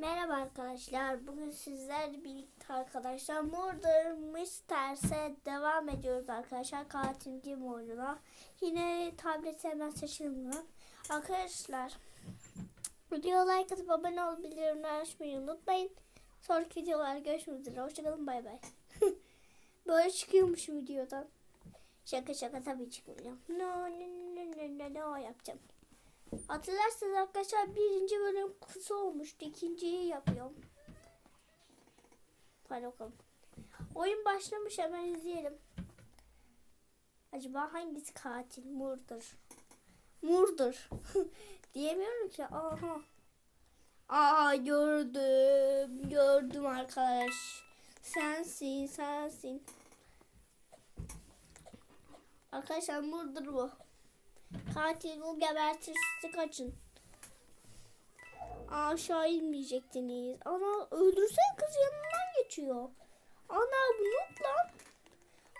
Merhaba arkadaşlar. Bugün sizlerle birlikte arkadaşlar Murder Mysters'e devam ediyoruz arkadaşlar. Katil kim oyununa. Yine tablet hemen bunu. Arkadaşlar videoya like atıp abone olup bildirimleri açmayı unutmayın. Sonraki videolar görüşmek üzere. Hoşçakalın bay bay. Böyle çıkıyormuş videodan. Şaka şaka tabii çıkmıyor. No no no no no no yapacağım. Hatırlarsanız arkadaşlar birinci bölüm kısa olmuştu. İkinciyi yapıyorum. Hadi bakalım. Oyun başlamış hemen izleyelim. Acaba hangisi katil? Murder. Murder. Diyemiyorum ki. Aha. Aa gördüm. Gördüm arkadaş. Sensin sensin. Arkadaşlar Murder bu. Katil bu gebertir sizi kaçın. Aşağı inmeyecektiniz. Ana öldürsen kız yanından geçiyor. Ana bu lan.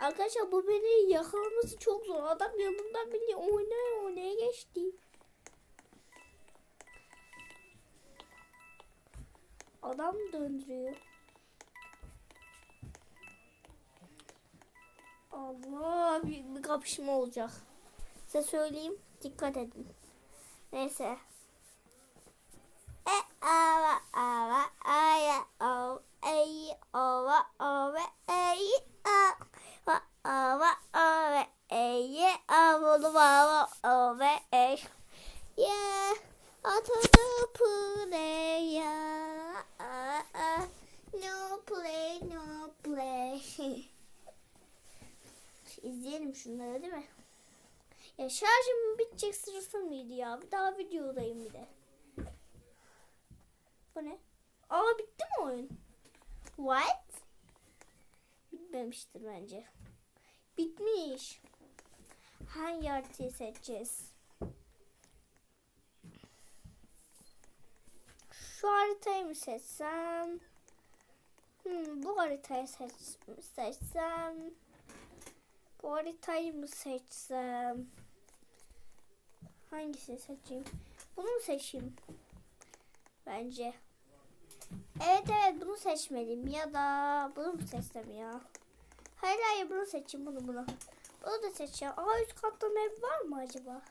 Arkadaşlar bu beni yakalaması çok zor. Adam yanından beni oynaya oynaya geçti. Adam döndürüyor. Allah bir kapışma olacak. Size söyleyeyim. Dikkat edin. Neyse. E ava ava aya o ey ova ova ey ava ava ova ey avulu ava ova ey yeah Atada play ya no play no play İzleyelim şunları değil mi? Ya şarjım bitecek sırası mıydı ya? Daha videodayım bir de. Bu ne? Aa bitti mi oyun? What? Bitmemiştir bence. Bitmiş. Hangi haritayı seçeceğiz? Şu haritayı mı seçsem? Hmm, bu haritayı seç seçsem? Bu haritayı mı seçsem? Hangisini seçeyim? Bunu mu seçeyim? Bence. Evet evet bunu seçmeliyim ya da bunu mu seçsem ya? Hayır hayır bunu seçeyim bunu bunu. Bunu da seçeceğim. Aa üst katta ev var mı acaba?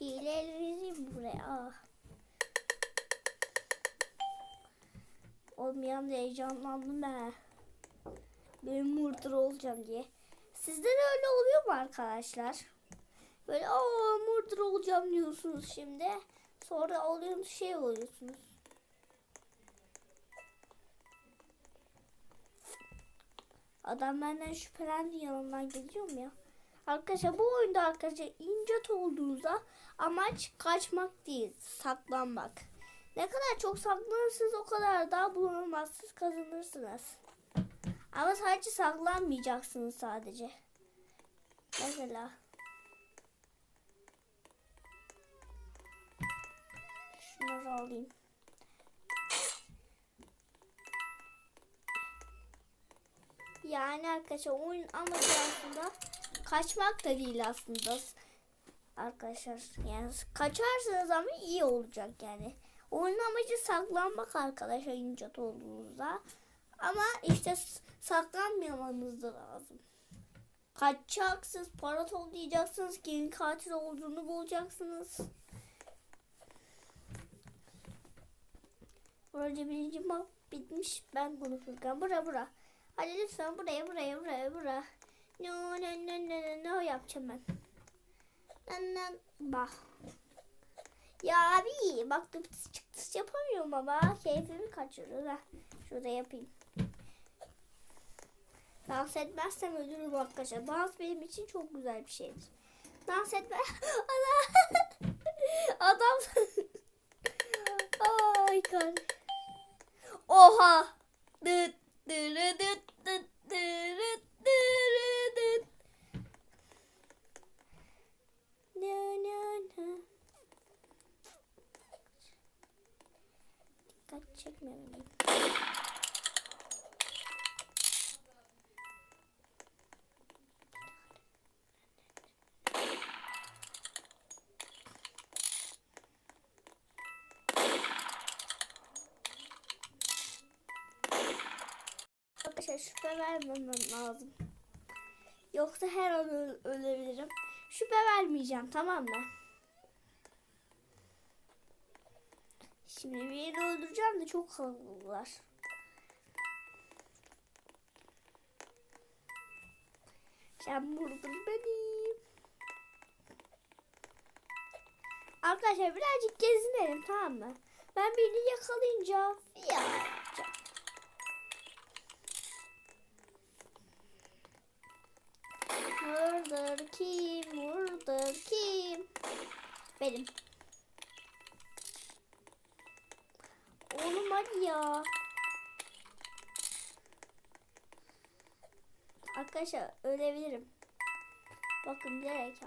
Hileleri buraya. Aa. Olmayan da heyecanlandım ben. Benim murdur olacağım diye. Sizde de öyle oluyor mu arkadaşlar? Böyle aa murder olacağım diyorsunuz şimdi. Sonra oluyorsunuz şey oluyorsunuz. Adam benden şüphelendi yanından geziyorum ya. Arkadaşlar bu oyunda arkadaşlar incat olduğunuzda amaç kaçmak değil saklanmak. Ne kadar çok saklanırsınız o kadar daha bulunmazsınız kazanırsınız. Ama sadece saklanmayacaksınız sadece. Mesela. Şunları alayım. Yani arkadaşlar oyun amacı aslında kaçmak da değil aslında. Arkadaşlar yani kaçarsanız ama iyi olacak yani. Oyun amacı saklanmak arkadaşlar incat olduğunuzda. Ama işte saklanmamanız da lazım. Kaçacaksınız, para toplayacaksınız, kimin katil olduğunu bulacaksınız. Burada birinci map bitmiş. Ben bunu Furkan. Bura bura. Hadi lütfen buraya buraya buraya buraya. No no no no no no yapacağım ben. Nan nan bak. Ya abi bak tıptıs çıktıs yapamıyorum ama keyfimi kaçırıyor. Ha. Şurada yapayım. Dans etmezsem ölürüm arkadaşlar. Dans benim için çok güzel bir şeydir. Dans etme. Adam. Adam. Ay kan. Oha. Dıt. Dikkat çekmemeliyim. Şüphe vermemem lazım. Yoksa her an ölebilirim. Şüphe vermeyeceğim tamam mı? Şimdi birini öldüreceğim de çok kalabalıklar. Sen vurdun beni. Arkadaşlar birazcık gezinelim tamam mı? Ben birini yakalayınca ya kim? Murder kim? Benim. Oğlum hadi ya. Arkadaşlar ölebilirim. Bakın bilerek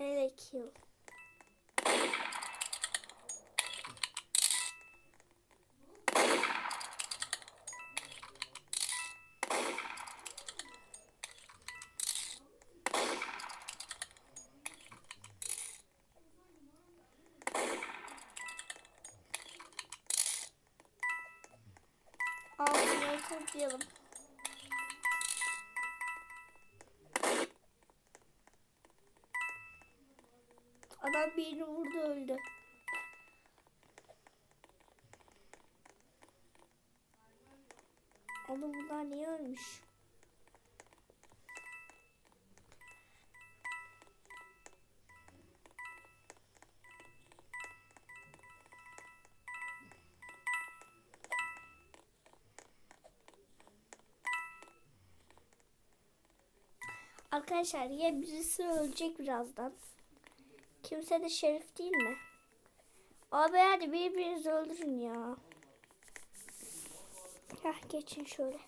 Beni de iki yıl. Altına toplayalım. Adam birini vurdu öldü. Oğlum bunlar niye ölmüş? Arkadaşlar ya birisi ölecek birazdan. Kimse de şerif değil mi? Abi hadi birbirinizi öldürün ya. Heh geçin şöyle.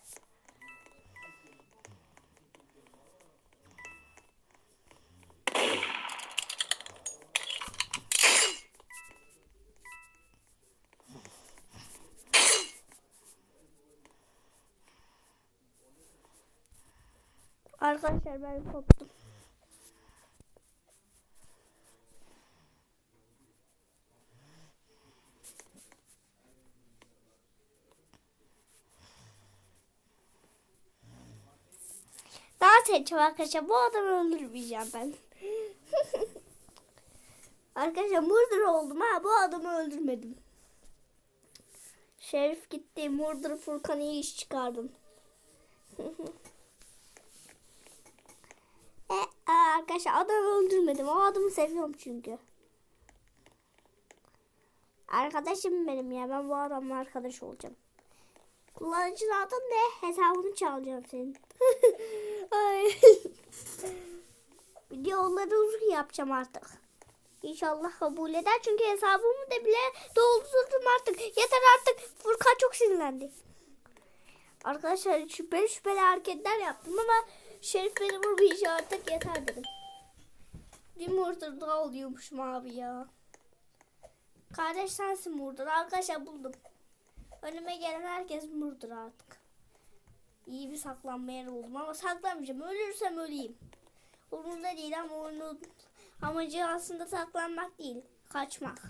Arkadaşlar ben koptum. Edeceğim arkadaşlar. Bu adamı öldürmeyeceğim ben. arkadaşlar murder oldum ha. Bu adamı öldürmedim. Şerif gitti. Murder Furkan iyi iş çıkardın. e, aa, arkadaşlar adamı öldürmedim. O adamı seviyorum çünkü. Arkadaşım benim ya. Ben bu adamla arkadaş olacağım. Kullanıcının adın ne? Hesabını çalacağım senin. Ay. Videoları uzun yapacağım artık. İnşallah kabul eder. Çünkü hesabımı da bile doldurdum artık. Yeter artık. Furkan çok sinirlendi. Arkadaşlar şüpheli şüpheli hareketler yaptım ama Şerif beni vurmayınca artık yeter dedim. Bir murder daha oluyormuşum abi ya. Kardeş sensin murder. Arkadaşlar buldum. Önüme gelen herkes murder artık. İyi bir saklanma yeri oldum ama saklamayacağım. Ölürsem öleyim. Umurumda değil ama onun amacı aslında saklanmak değil. Kaçmak.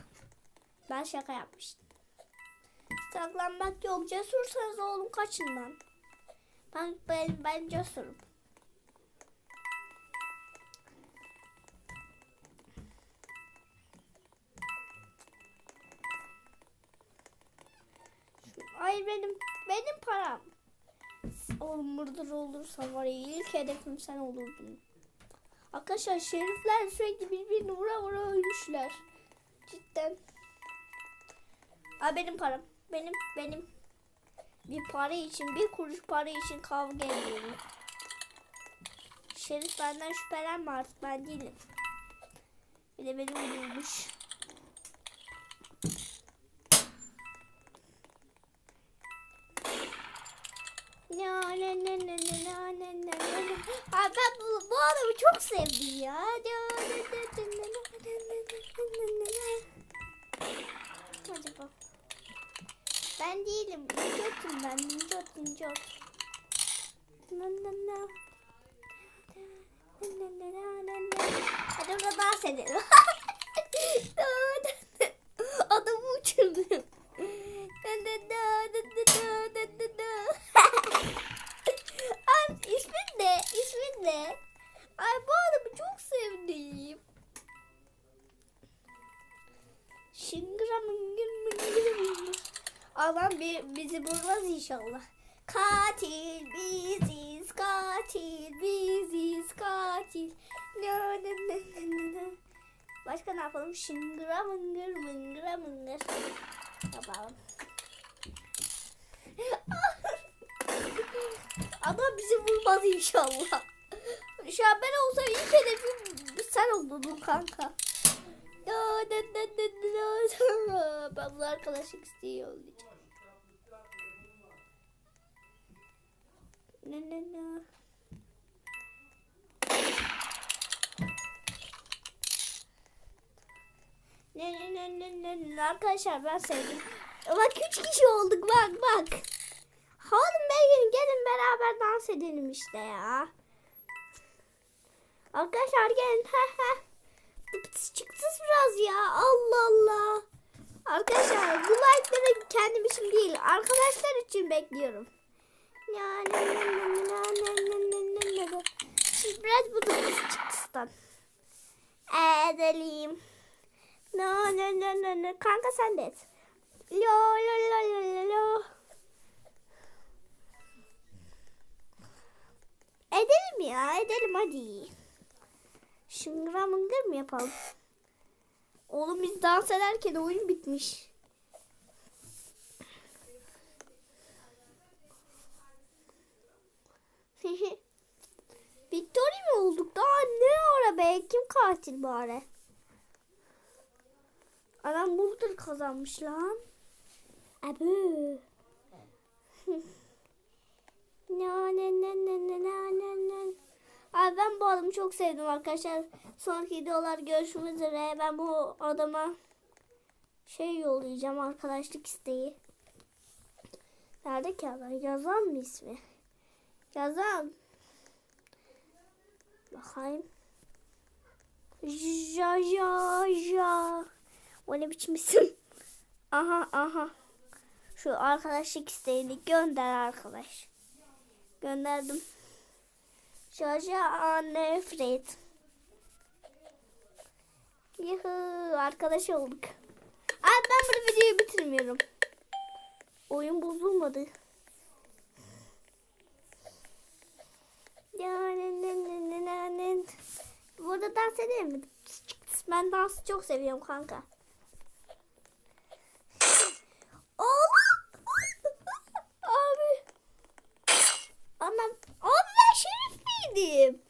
Ben şaka yapmıştım. Saklanmak yok. Cesursanız oğlum kaçın lan. Ben, ben, ben cesurum. Hayır benim benim param. Oğlum murder olursa var ya ilk hedefim sen olurdun. Arkadaşlar şerifler sürekli birbirini vura vura ölmüşler. Cidden. Aa benim param. Benim benim. Bir para için bir kuruş para için kavga ediyorum. Şerif benden şüphelenme artık ben değilim. Bir de beni vurmuş. Ben bu, bu adamı çok sevdim ya. Acaba. Ben değilim. Götüm ben. Götüm çok. Hadi burada dans edelim. Adamı uçurdum. Adam bir, bizi bulmaz inşallah. Katil biziz, katil biziz, katil. Na, na, na, na, na. Başka ne yapalım? Şıngıra mıngır mıngıra mıngır. Yapalım. Adam bizi bulmaz inşallah. Şu an ben olsam ilk hedefim sen olurdun kanka. Ya, da, da, da, da, bu arkadaşlık isteği olacağım. Ne ne ne. Ne ne ne ne ne arkadaşlar ben sevdim. Bak üç kişi olduk bak bak. Oğlum gelin gelin beraber dans edelim işte ya. Arkadaşlar gelin. çıksız biraz ya. Allah Allah. Arkadaşlar bu like'ları kendim için değil arkadaşlar için bekliyorum. Biraz bu da çıksızdan. Edelim. No no no no no. Kanka sen de et. Lo lo lo lo lo. Edelim ya edelim hadi şıngıra mıngır mı yapalım? Oğlum biz dans ederken oyun bitmiş. Victoria mi olduk? Daha ne ara be? Kim katil bari? Adam buradır kazanmış lan. Abi. na na na na na na na. Abi ben bu adamı çok sevdim arkadaşlar. Sonraki videolar görüşmek üzere. Ben bu adama şey yollayacağım arkadaşlık isteği. Nerede ki adam? Yazan mı ismi? Yazan. Bakayım. Ja ja ja. O ne biçim isim? Aha aha. Şu arkadaşlık isteğini gönder arkadaş. Gönderdim. Jaja nefret. Yuhu arkadaş olduk. Abi ben bu videoyu bitirmiyorum. Oyun bozulmadı. Burada dans edelim mi? Ben dansı çok seviyorum kanka. Oğlum. Abi. Anam. Abi ben şerif miydim?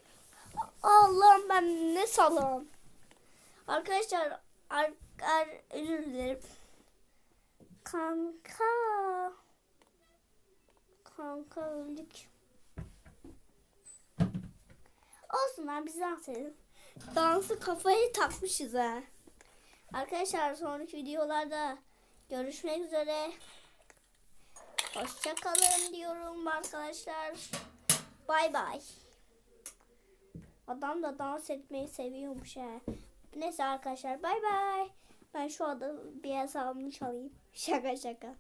Allah'ım ben ne salam. Arkadaşlar ar, ar, özür dilerim. Kanka. Kanka öldük. Olsun lan biz dans edelim. Dansı kafayı takmışız ha. Arkadaşlar sonraki videolarda görüşmek üzere. Hoşçakalın diyorum arkadaşlar. Bay bay. Adam da dans etmeyi seviyormuş he. Neyse arkadaşlar bay bay. Ben şu anda bir hesabımı çalayım. Şaka şaka.